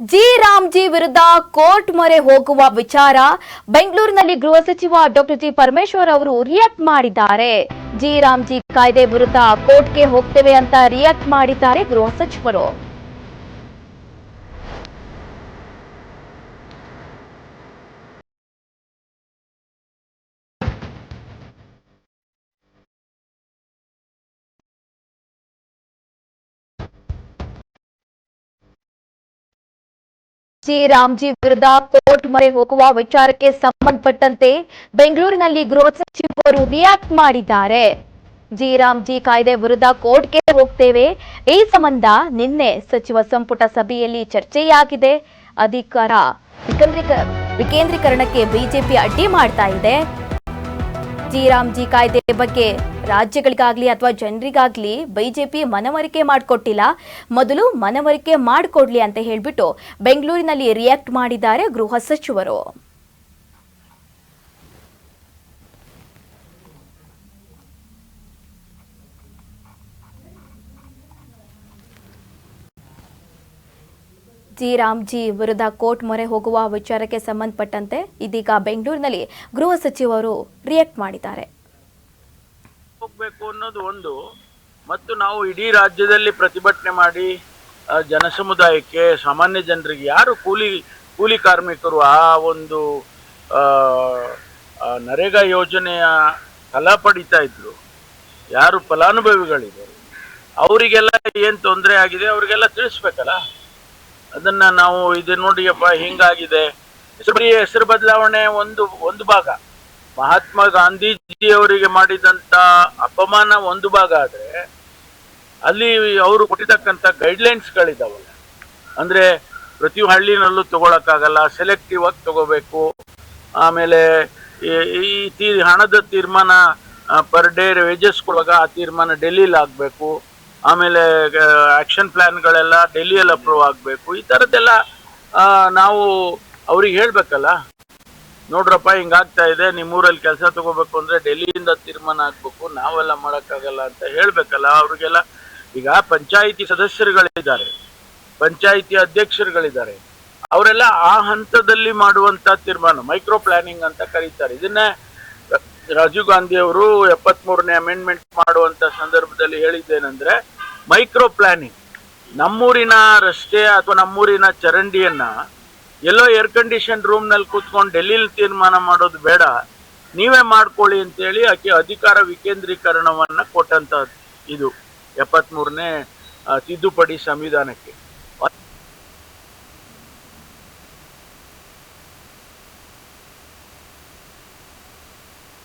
G Ramji ವಿರುದ್ಧ court ಮೊರೆ ಹೋಗುವ ವಿಚಾರ ಬೆಂಗಳೂರಿನಲ್ಲಿ ಗೃಹ ಸಚಿವ ಡಾಕ್ಟರ್ ಜಿ ಪರಮೇಶ್ವರ್ ಅವರು ರಿಯಾಕ್ಟ್ ಮಾಡಿದ್ದಾರೆ. ಜಿ ರಾಮ್ಜಿ ಕಾಯ್ದೆ ವಿರುದ್ಧ ಕೋರ್ಟ್ಗೆ ಹೋಗ್ತೇವೆ ಅಂತ ರಿಯಾಕ್ಟ್ ಮಾಡಿದ್ದಾರೆ ಗೃಹ ಸಚಿವರು. ಜಿ ರಾಮ್ಜಿ ವಿರುದ್ಧ ಕೋರ್ಟ್ ಮೊರೆ ಹೋಗುವ ವಿಚಾರಕ್ಕೆ ಸಂಬಂಧಪಟ್ಟಂತೆ ಬೆಂಗಳೂರಿನಲ್ಲಿ ಗೃಹ ಸಚಿವರು ರಿಯಾಕ್ಟ್ ಮಾಡಿದ್ದಾರೆ. ಜಿ ರಾಮ್ಜಿ ಕಾಯ್ದೆ ವಿರುದ್ಧ ಕೋರ್ಟ್ಗೆ ಹೋಗ್ತೇವೆ. ಈ ಸಂಬಂಧ ನಿನ್ನೆ ಸಚಿವ ಸಂಪುಟ ಸಭೆಯಲ್ಲಿ ಚರ್ಚೆಯಾಗಿದೆ. ಅಧಿಕಾರ ವಿಕೇಂದ್ರೀಕ- ವಿಕೇಂದ್ರೀಕರಣಕ್ಕೆ ಬಿಜೆಪಿ ಅಡ್ಡಿ ಮಾಡ್ತಾ ಇದೆ. ಜಿ ರಾಮ್ಜಿ ಕಾಯ್ದೆ ಬಗ್ಗೆ ರಾಜ್ಯಗಳಿಗಾಗ್ಲಿ ಅಥವಾ ಜನರಿಗಾಗ್ಲಿ ಬಿಜೆಪಿ ಮನವರಿಕೆ ಮಾಡಿಕೊಟ್ಟಿಲ್ಲ. ಮೊದಲು ಮನವರಿಕೆ ಮಾಡಿಕೊಡ್ಲಿ ಅಂತ ಹೇಳ್ಬಿಟ್ಟು ಬೆಂಗಳೂರಿನಲ್ಲಿ ರಿಯಾಕ್ಟ್ ಮಾಡಿದ್ದಾರೆ ಗೃಹ ಸಚಿವರು. ಜಿ ರಾಮ್ಜಿ ವಿರುದ್ಧ ಕೋರ್ಟ್ ಮೊರೆ ಹೋಗುವ ವಿಚಾರಕ್ಕೆ ಸಂಬಂಧಪಟ್ಟಂತೆ ಇದೀಗ ಬೆಂಗಳೂರಿನಲ್ಲಿ ಗೃಹ ಸಚಿವರು ರಿಯಾಕ್ಟ್ ಮಾಡಿದ್ದಾರೆ. ಹೋಗಬೇಕು ಅನ್ನೋದು ಒಂದು. ಮತ್ತು ನಾವು ಇಡೀ ರಾಜ್ಯದಲ್ಲಿ ಪ್ರತಿಭಟನೆ ಮಾಡಿ ಜನಸಮುದಾಯಕ್ಕೆ ಸಾಮಾನ್ಯ ಜನರಿಗೆ ಯಾರು ಕೂಲಿ ಕೂಲಿ ಕಾರ್ಮಿಕರು ಆ ಒಂದು ನರೇಗಾ ಯೋಜನೆಯ ಫಲ ಪಡಿತಾ ಇದ್ರು. ಯಾರು ಫಲಾನುಭವಿಗಳಿದ್ದಾರೆ. ಅವರಿಗೆಲ್ಲ ಏನು ತೊಂದರೆ ಆಗಿದೆ, ಅವರಿಗೆಲ್ಲ ತಿಳಿಸ್ಬೇಕಲ್ಲ. ಅದನ್ನ ನಾವು ಇದು ನೋಡಿಯಪ್ಪ, ಹಿಂಗಾಗಿದೆ. ಹೆಸರು ಬರೀ ಹೆಸರು ಬದಲಾವಣೆ ಒಂದು ಒಂದು ಭಾಗ. ಮಹಾತ್ಮ ಗಾಂಧೀಜಿ ಅವರಿಗೆ ಮಾಡಿದಂತ ಅಪಮಾನ ಒಂದು ಭಾಗ ಆದ್ರೆ, ಅಲ್ಲಿ ಅವರು ಕೊಟ್ಟಿರ್ತಕ್ಕಂಥ ಗೈಡ್ಲೈನ್ಸ್ಗಳಿದಾವಲ್ಲ ಅಂದ್ರೆ ಪ್ರತಿ ಹಳ್ಳಿನಲ್ಲೂ ತಗೊಳಕ್ಕಾಗಲ್ಲ ಸೆಲೆಕ್ಟಿವ್ ಆಗಿ ತಗೋಬೇಕು. ಆಮೇಲೆ ಈ- ಈ ತೀ, ಹಣದ ತೀರ್ಮಾನ ಪರ್ ಡೇ ವೇಜಸ್ ಕೊಡುವಾಗ ಆ ತೀರ್ಮಾನ ಡೆಲ್ಲಿಲಿ ಆಗಬೇಕು. ಆಮೇಲೆ ಆಕ್ಷನ್ ಪ್ಲಾನ್ಗಳೆಲ್ಲ ಡೆಲ್ಲಿಯಲ್ಲಿ ಅಪ್ರೂವ್ ಆಗಬೇಕು. ಈ ಥರದ್ದೆಲ್ಲ ನಾವು ಅವ್ರಿಗೆ ಹೇಳ್ಬೇಕಲ್ಲ. ನೋಡ್ರಪ್ಪ, ಹಿಂಗಾಗ್ತಾ ಇದೆ. ನಿಮ್ಮೂರಲ್ಲಿ ಕೆಲಸ ತಗೋಬೇಕು ಅಂದ್ರೆ ಡೆಲ್ಲಿಯಿಂದ ತೀರ್ಮಾನ ಆಗ್ಬೇಕು. ನಾವೆಲ್ಲ ಮಾಡೋಕ್ಕಾಗಲ್ಲ ಅಂತ ಹೇಳ್ಬೇಕಲ್ಲ. ಅವ್ರಿಗೆಲ್ಲ, ಈಗ ಪಂಚಾಯಿತಿ ಸದಸ್ಯರುಗಳಿದ್ದಾರೆ. ಪಂಚಾಯಿತಿ ಅಧ್ಯಕ್ಷರುಗಳಿದ್ದಾರೆ. ಅವರೆಲ್ಲ ಆ ಹಂತದಲ್ಲಿ ಮಾಡುವಂತ ತೀರ್ಮಾನ ಮೈಕ್ರೋ ಪ್ಲಾನಿಂಗ್ ಅಂತ ಕರೀತಾರೆ. ಇದನ್ನೇ ರಾಜೀವ್ ಗಾಂಧಿ ಅವರು ಎಪ್ಪತ್ಮೂರನೇ ಅಮೆಂಡ್ಮೆಂಟ್ ಮಾಡುವಂತ ಸಂದರ್ಭದಲ್ಲಿ ಹೇಳಿದ್ದೇನೆಂದ್ರೆ ಮೈಕ್ರೋ ಪ್ಲಾನಿಂಗ್ ನಮ್ಮೂರಿನ ರಸ್ತೆ ಅಥವಾ ನಮ್ಮೂರಿನ ಚರಂಡಿಯನ್ನ ಎಲ್ಲೋ ಏರ್ ಕಂಡೀಷನ್ ರೂಮ್ನಲ್ಲಿ ಕೂತ್ಕೊಂಡು ಡೆಲ್ಲಿಲಿ ತೀರ್ಮಾನ ಮಾಡೋದು ಬೇಡ. ನೀವೇ ಮಾಡ್ಕೊಳ್ಳಿ ಅಂತೇಳಿ ಆಕೆ ಅಧಿಕಾರ ವಿಕೇಂದ್ರೀಕರಣವನ್ನ ಕೊಟ್ಟಂತ ಇದು ಎಪ್ಪತ್ಮೂರನೇ ತಿದ್ದುಪಡಿ ಸಂವಿಧಾನಕ್ಕೆ.